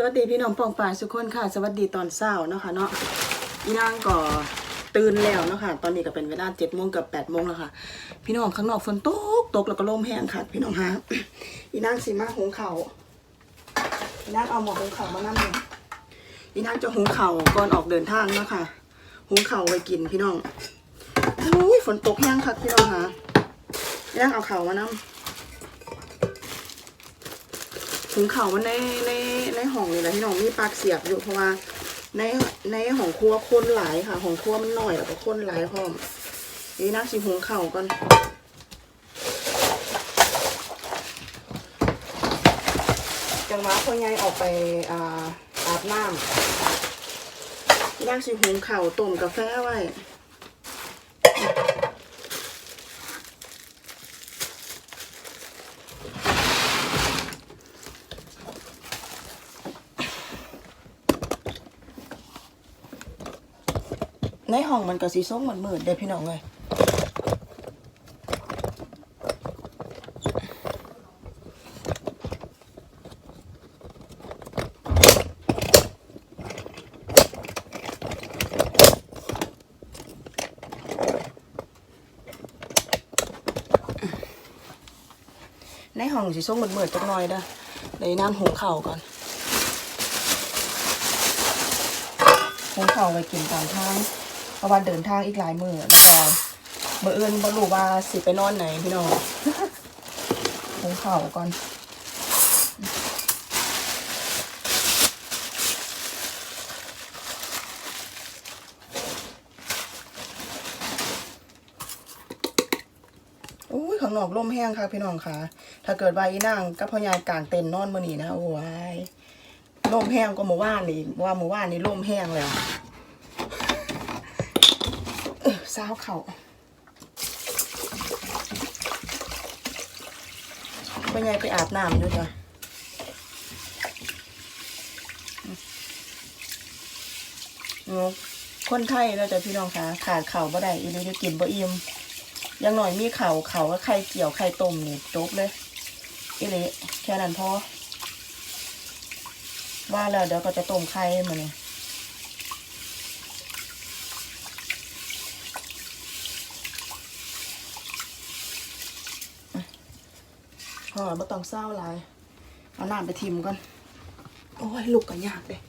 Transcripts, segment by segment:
สวัสดีพี่น้องปองป่ายทุกคนค่ะ สวัสดีตอนเช้าเนาะค่ะเนาะพี่นางก็ตื่นแล้วเนาะค่ะ ตอนนี้ก็เป็นเวลาเจ็ดโมงกับแปดโมงแล้วค่ะ พี่น้องข้างนอกฝนตกตกแล้วก็ลมแห้งค่ะ พี่น้องฮะอีนางสีมาหงเข่าอีนางเอาหม้อหุงเข่ามานั่งเลยอีนางจะหงเข่าก่อนออกเดินทางเนาะค่ะหงเข่าไว้กินพี่น้องอุ้ยฝนตกแห้งค่ะพี่น้องฮะอีนางเอาเข่ามานั่ง ถึงเขามันในในในห้องนี่แหละพี่น้องมีปลักเสียบอยู่เพราะว่าในในห้องครัวคนหลายค่ะห้องครัวมันหน้อยแล้วก็คนหลายพร้อมนี่นักสิหุงเข่าก่อนจังหวะพ่อใหญ่ออกไปอาอาบน้ำนักสิหุงเข่าต้มกาแฟไว้ ห้องมันก็สีส้มเหมือนมืดๆเด้พี่น้องเลยในห้องสีส้มเหมือนๆจักหน่อยเด้อในน้ำหุงข้าวก่อนหุงข้าวไว้กินตามทาง เพราะว่าเดินทางอีกหลายมือแต่เมื่ออื่นบ่รู้ว่าสิไปนอนไหนพี่น้องหุงข้าวก่อนอุ้ยข้างนอกลมแห้งค่ะพี่น้องค่ะ ถ้าเกิดว่าอีนางกับพ่อยายกลางเต็นท์นอนมื้อนี้นะโอ้ยลมแห้งก็เมื่อวานนี่ว่าเมื่อวานนี่ลมแห้งแล้ว สาวเขาพ่อยายไปอาบน้ำด้วยจ้ะอืมคนไทยเราจะพี่น้องคะขาดเข่าบ่ได้อีนี่จะกินบ่อิ่มยังหน่อยมีเข่าเข่าก็ไข่เกี่ยวไข่ต้มนี่จบเลยอีนี่แค่นั้นพอว่าแล้วเดี๋ยวก็จะต้มไข่มาเนี่ย พอมาต้องเศร้าหลายเอาน้ำไปทิมก่อน โอ้ยลูกก็ยากเลย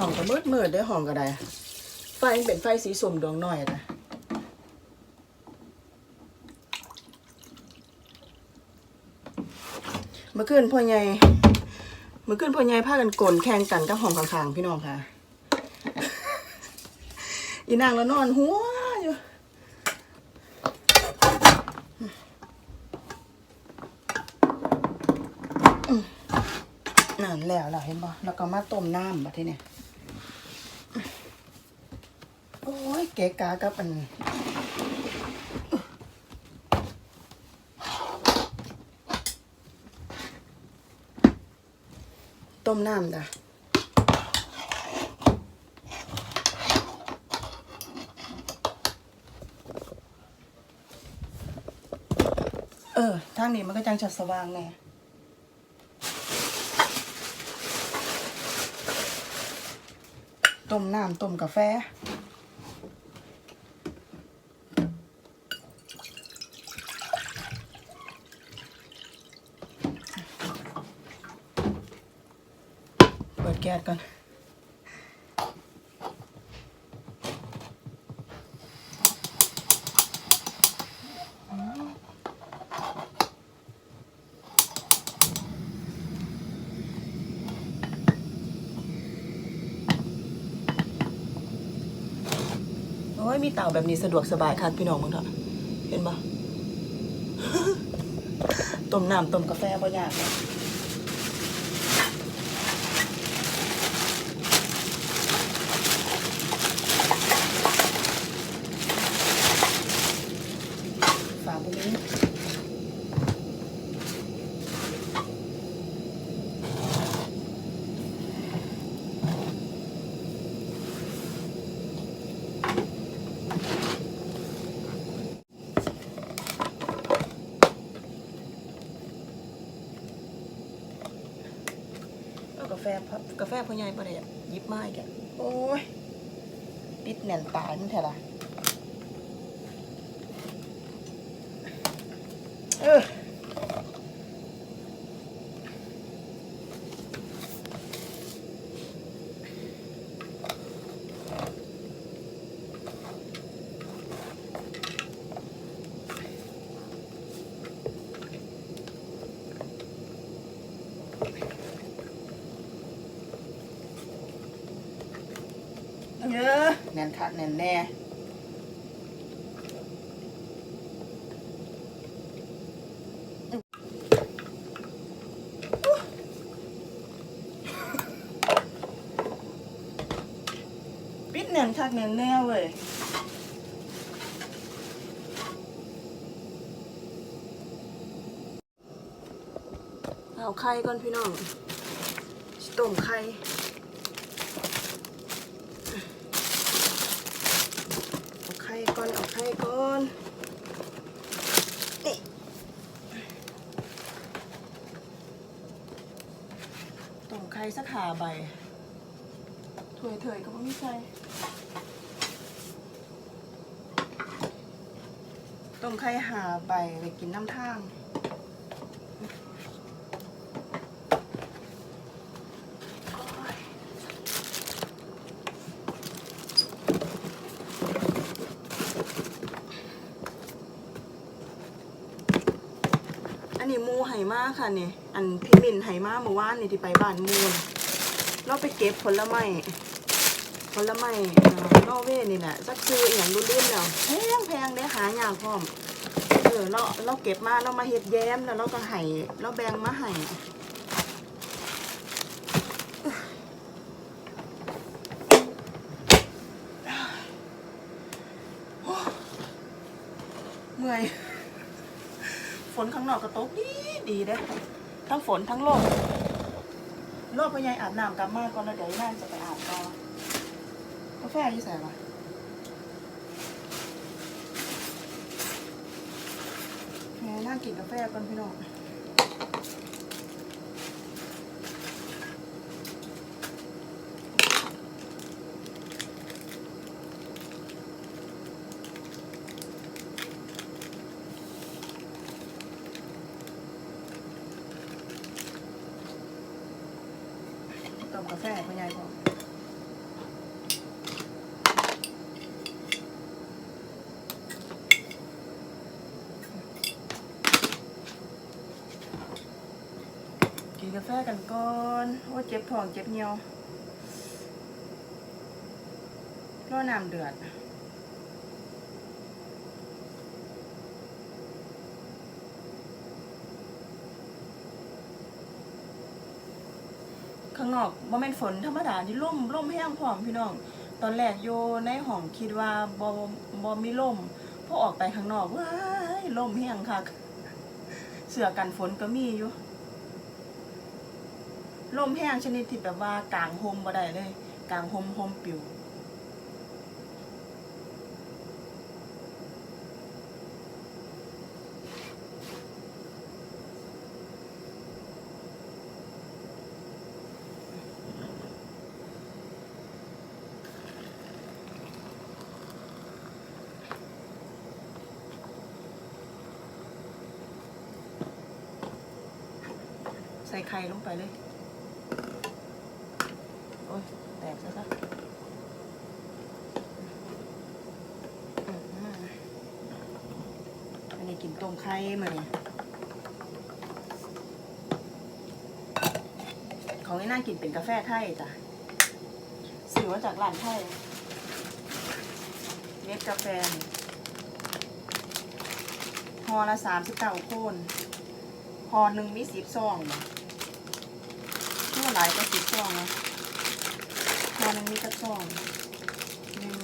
หอมก็มืดมืดได้อหอมก็ได้ ไฟเป็นไฟสีส้มดวงน้อยนะเมื่อคืนพ่อใหญ่เมื่อคืนพ่อใหญ่พากันกลนแข่งกันกับห้องข้างๆพี่น้องค่ะ อีนางแล้วนอนหัวอยู่นั่นแล้วล่ะเห็นบ่แล้วก็มาต้มน้ำบัดทีเนี่ยโอ้ย เก๋กากับอันต้มน้ำจ้ะเออ ทางนี้มันก็จังจะสว่างแน่ต้มน้ำต้มกาแฟ แก๊สก่อนโอ้ยมีเต่าแบบนี้สะดวกสบายค่ะพี่น้องมึงเถอะเห็นปะต้มน้ำต้มกาแฟบ่ยากเลย พ่อใหญ่ประเดี๋ยวยิบไม้แกโอ้ยติดแน่นตายมันแท้ละเออ น่นคักแน่นแน่ปิดแน่นคักแน่นแน่เว้ยเอาไข่ก่อนพี่น้องต้มไข่เอาไข่ ก่อนเอาไข่ก่อนนี่ต้มไข่สักหาใบถ้วยเถยก็ไม่ใส่ต้มไข่หาใบไปกินน้ำทาง อันนี้หมูไหมา ค่ะนี่อันพี่มินไหมาเมื่อวานนี่ที่ไปบ้านมูนเราไปเก็บผลไม้ผลไม้นอเวย์นี่แหละสักคืออย่างรุ่นรุ่นแล้วแพงแพงเด้หายากพร้อมเออเราเราเก็บมาเรามาเฮ็ดแย้มแล้วเราก็ให้เราแบ่งมาให้เมื่อย ฝนข้างนอกก็ตกดีดีเด้ทั้งฝนทั้งลมรอบพ่อใหญ่อาบน้ำกลับมาก่อนแล้วเดี๋ยวนั่จะไปอาบต่อกาแฟยี่ใส่ะแม่นั่งกินกาแฟก่อนพี่น้อง กาแฟพ่อใหญ่พอกินกาแฟกันก่อนโอ้เจ็บท้องเจ็บเหี่ยวรอน้ำเดือด ข้างน อกบ่แม่นฝนธรรมดาที่ล่มล่มแห้งพร้อมพี่น้อง ตอนแรกโยในห้องคิดว่าบ่บ่มีลมพอออกไปข้างนอกว้ายลมแห้งคักเสื้อกันฝนก็มีอยู่ลมแห้งชนิดที่แบบว่ากลางโฮมบ่ได้เลยกลางโฮมโฮมปิว ใส่ไข่ลงไปเลย โอ้ยแตกซะซะอืมอันนี้กินต้มไข่มาเนี่ยของนี่น่ากินเป็นกาแฟไทยจ้ะซื้อมาจากร้านไทยเม็ดกาแฟนี่ห่อละสามสิบเก้าโคนห่อหนึ่งมีสิบซองเนาะที่ว่า หลายก็สิบซองนะห่อหนึ่งมีกระซองหนึ่ง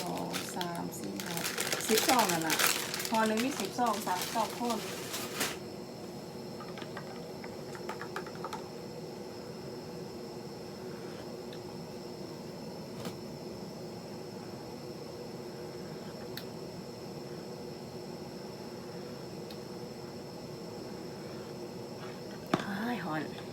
สองสามสี่ห้าสิบซองนั่นแหละห่อหนึ่งมีสิบซองสามช่องคน อ้ายหอนเ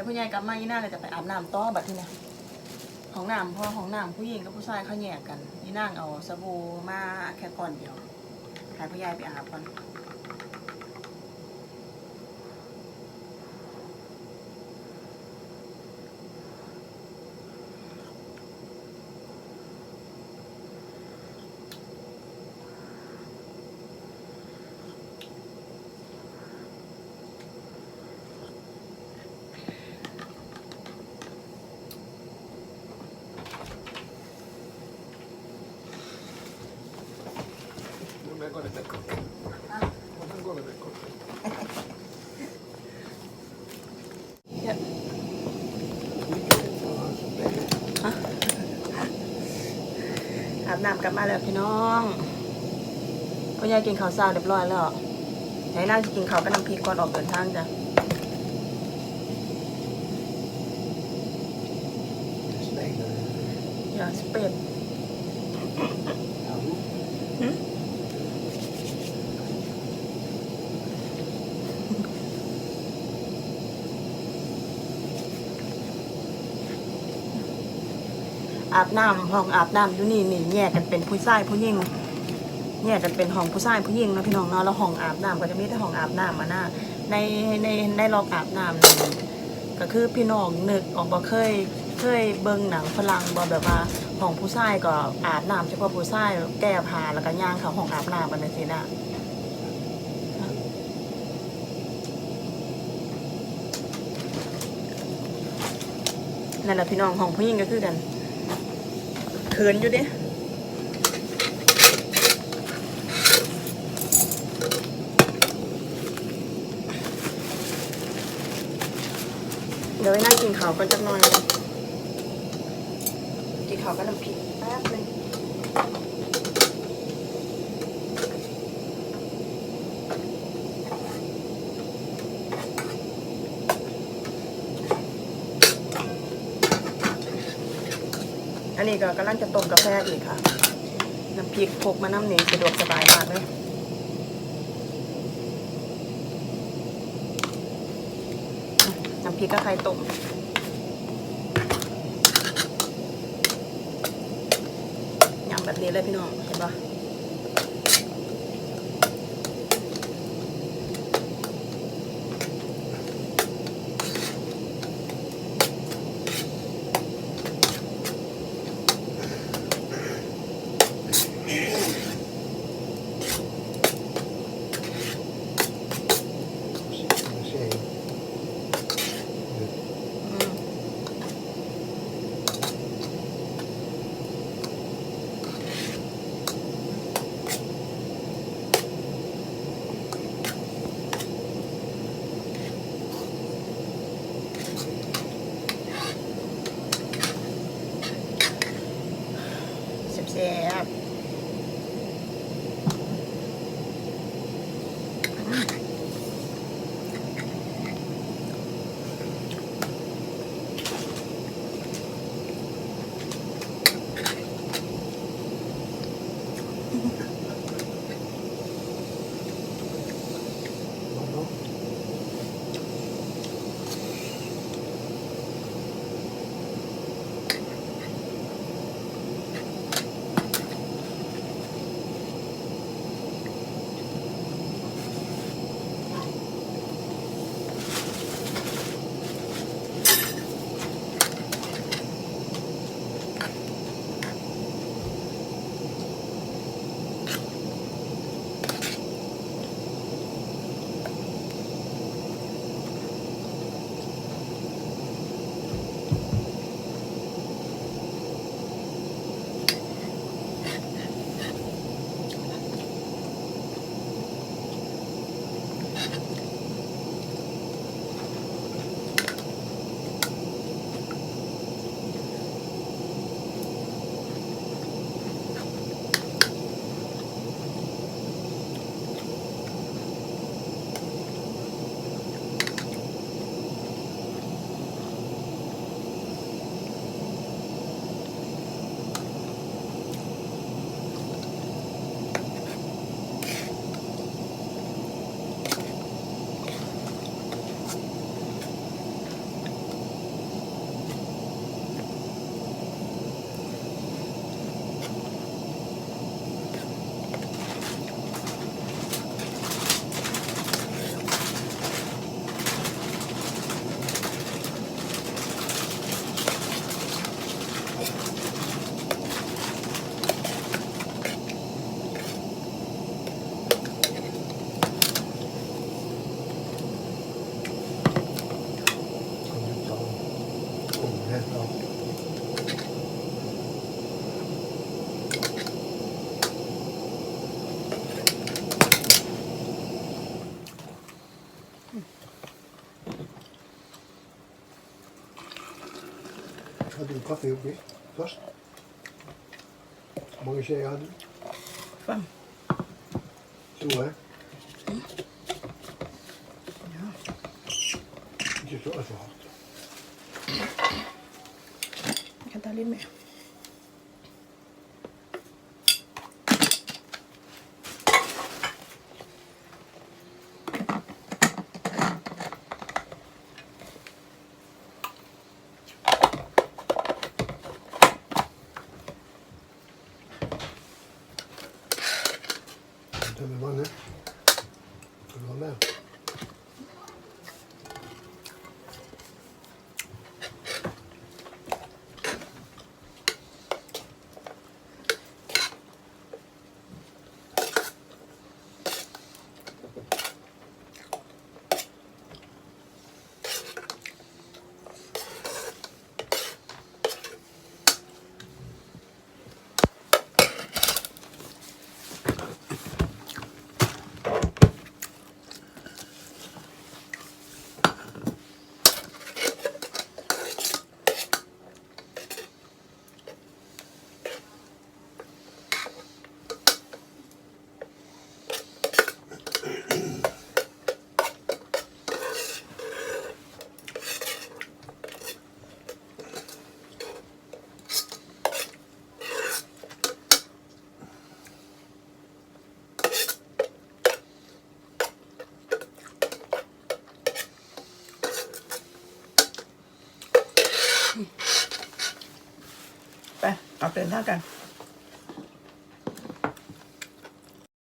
ดี๋ยวพ่อใหญ่กลับมาอีน่าเลยจะไปอาบน้ำต่อบัดที่เนี่ยของน้ำเพราะของน้ำผู้หญิงกับผู้ชายเขาแยกกันนี่นั่งเอาสบู่มาแค่ก่อนเดียวให้พ่อใหญ่ไปอาบก่อน Non è quello del cocco. Non è quello del cocco. เนี่ยอาบน้ำกลับมาแล้วพี่น้องผู้ใหญ่กินข้าวเช้าเรียบร้อยแล้วไหนนั่งจะกินข้าวกับน้ำพริกก่อนออกเดินทางจ้ะ Spegno. อย่าสเปด อาบน้ำห้องอาบน้ำอยู่นี่นี่แยกกันเป็นผู้ชายผู้หญิงแยกกันเป็นห้องผู้ชายผู้หญิงนะพี่น้องเนาะแล้วห้องอาบน้ำก็จะมีแต่ห้องอาบน้ำมาหน้าในในในรอบอาบน้ำนี่ก็คือพี่น้องนึกออกบ่เคยเคยเบิ่งหนังฝรั่งบ่แบบว่าห้องผู้ชายก็อาบน้ำเฉพาะผู้ชายแก้ผ้าแล้วก็ย่างเข้าห้องอาบน้ำกันเลยสินะนั่นแหละพี่น้องห้องผู้หญิงก็คือกัน ขินอยู่ดิเดี๋ยวไว้นั่งกินข้าวกันจักหน่อยกินข้าวกับน้ำพริกแป๊บนึงอั นี้ก็กำลังจะต้มกาแฟอีกค่ะ น้ำพริกพกมาน้ำหนีสะดวกสบายมากเลยน้ำพริกก็ไข่ต้มยำแบบนี้เลยพี่น้อง เห็นปะ litt kaffe oppi først. Hvor mange skjeer hadde du? Fem. Store? Eh? Mm. Ja. Ikke så altfor hardt. Jeg kan ta litt mer. ไป